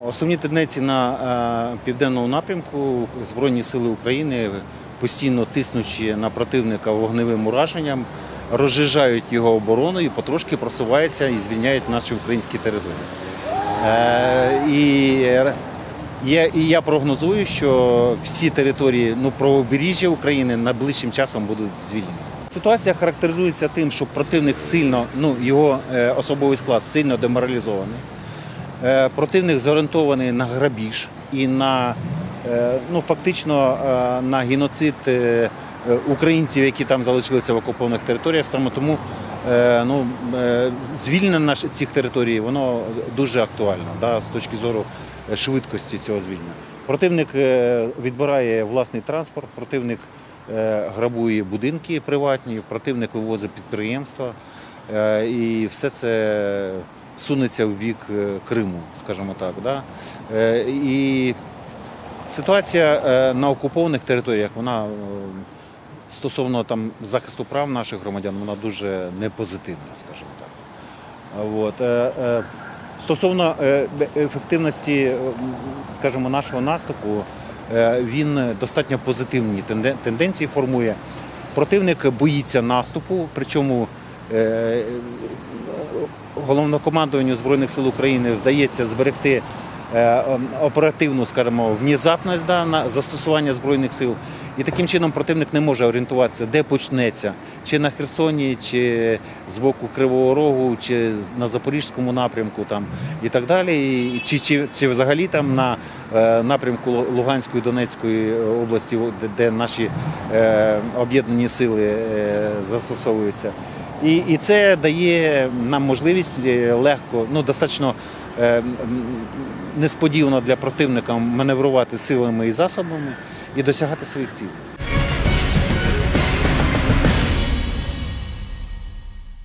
Основні тенденції на е, південному напрямку Збройні сили України постійно тиснучи на противника вогневим ураженням, розжижають його оборону і потрошки просуваються і звільняють наші українські території. Е, я, і я прогнозую, що всі території ну, правобережжя України найближчим часом будуть звільнені. Ситуація характеризується тим, що противник сильно, ну його е, особовий склад сильно деморалізований. Е, Противник зорієнтований на грабіж і на е, ну, фактично е, на геноцид українців, які там залишилися в окупованих територіях. Саме тому ну, звільнення цих територій воно дуже актуально да, з точки зору швидкості цього звільнення. Противник відбирає власний транспорт, противник грабує будинки приватні, противник вивозить підприємства. І все це сунеться в бік е, Криму, скажімо так. Да? Е, І ситуація е, на окупованих територіях, вона стосовно там, захисту прав наших громадян, вона дуже непозитивна, скажімо так. От. Стосовно ефективності, скажімо, нашого наступу, він достатньо позитивні тенденції формує. Противник боїться наступу, причому головнокомандуванню Збройних сил України вдається зберегти е, оперативну, скажімо, внезапність да, на застосування збройних сил. І таким чином противник не може орієнтуватися, де почнеться, чи на Херсоні, чи з боку Кривого Рогу, чи на Запорізькому напрямку там, і так далі, і- чи, чи, чи взагалі там на е, напрямку Луганської Донецької області, де, де наші е, об'єднані сили е, застосовуються. І, і це дає нам можливість е, легко, ну достатньо е, несподівано для противника маневрувати силами і засобами і досягати своїх цілей.